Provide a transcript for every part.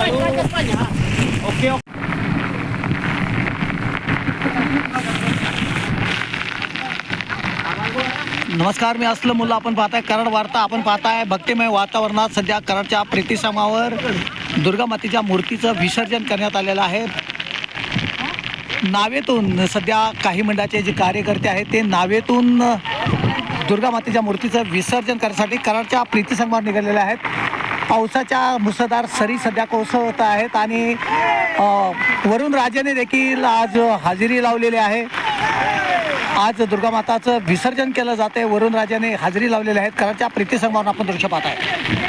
Okay नमस्कार मी असलं मुलं आपण पाहताय. कराड वार्ता आपण पाहताय. भक्तिमय वातावरणात सध्या कराडच्या प्रीतीसमावर दुर्गा मातेच्या मूर्तीचं विसर्जन करण्यात आलेलं आहे. नावेतून सध्या काही मंडळाचे जे कार्यकर्ते आहेत ते नावेतून दुर्गा मातेच्या मूर्तीचं विसर्जन करण्यासाठी कराडच्या प्रीतीसंगमावर निघालेले आहेत. पावसाच्या मुसळधार सरी सध्या कोसळत आहेत आणि वरुण राजाने देखील आज हजेरी लावलेली आहे आज दुर्गा माताचं विसर्जन केलं जाते वरुण राजाने हजेरी लावलेली आहेत कराडच्या प्रीतीसंगमावर आपण दृश्य पाहत आहे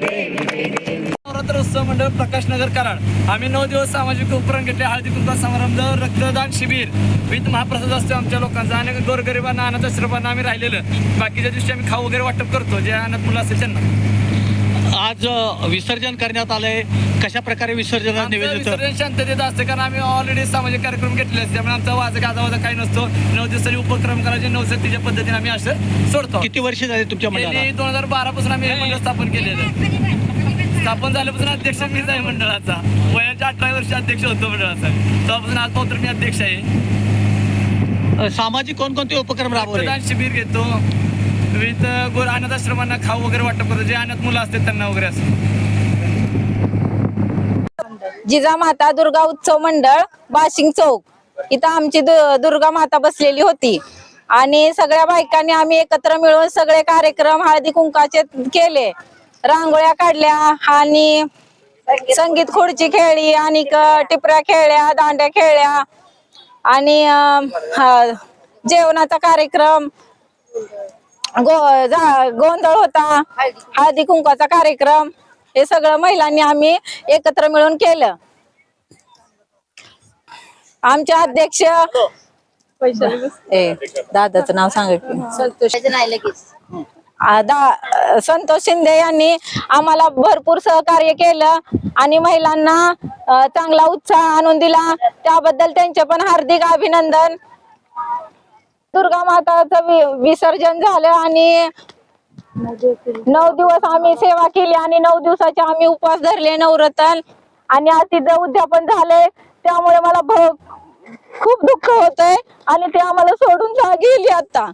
नवरात्र उत्सव मंडळ प्रकाश नगर कराड. आम्ही नऊ दिवस सामाजिक उपक्रम घेतले. हळदी कुंकू समारंभ रक्तदान शिबिर. विथ महाप्रसाद असतो आमच्या लोकांचा. आणि गोरगरिबांना अनाथ आश्रमांना आम्ही राहिलेलं. बाकीच्या दिवशी आम्ही खाऊ वगैरे वाटप करतो. जे अनाथ मुलं असेल त्यांना. आज विसर्जन करण्यात आलंय. कशा प्रकारे विसर्जन विसर्जन शांततेत असते कारण आम्ही ऑलरेडी सामाजिक कार्यक्रम घेतले असते. त्यामुळे आमचा वाजा गाजा वाजा काही नसतो. नऊ दिवसांनी उपक्रम करायचे नऊ तिच्या पद्धतीने आम्ही असं सोडतो. किती वर्ष झाले तुमच्या मंडळाला? दोन हजार बारा पासून आम्ही हे मंडळ स्थापन केलेलं स्थापन झाल्यापासून अध्यक्ष मीच आहे मंडळाचा. वयाच्या अठरा वर्ष अध्यक्ष होतो मंडळाचा तेव्हापासून आज पावतर मी अध्यक्ष आहे. सामाजिक कोणकोणते उपक्रम राबवले? रक्तदान शिबिर घेतो. विविध गोर अनाथ आश्रमांना खाऊ वगैरे वाटप करतो जे अनाथ मुलं असतात त्यांना वगैरे असं. जिजामाता दुर्गा उत्सव मंडळ बाशिंग चौक. इथं आमची दु- दुर्गा माता बसलेली होती. आणि सगळ्या बायकांनी आम्ही एकत्र मिळून सगळे कार्यक्रम हळदी कुंकाचे केले. रांगोळ्या काढल्या आणि संगीत खुर्ची खेळली आणि क- टिपऱ्या खेळल्या दांड्या खेळल्या. आणि अं, हा, जेवणाचा कार्यक्रम. गो जा- गोंधळ होता हळदी कुंकाचा कार्यक्रम हे सगळं महिलांनी आम्ही एकत्र मिळून केलं. आमचे अध्यक्ष ए दादाचं नाव सांग की. संतोष शिंदे यांनी आम्हाला भरपूर सहकार्य केलं आणि महिलांना अ, चांगला उत्साह आणून दिला. त्याबद्दल त्यांचे पण हार्दिक अभिनंदन. दुर्गा माताचं विसर्जन झालं आणि नऊ दिवस आम्ही सेवा केली आणि नऊ दिवसाचे आम्ही उपवास धरले नवरतन. आणि आज तिथं उद्यापन झाले त्यामुळे मला भ- खूप दुःख होतंय आणि ते आम्हाला सोडून जा गेली आता.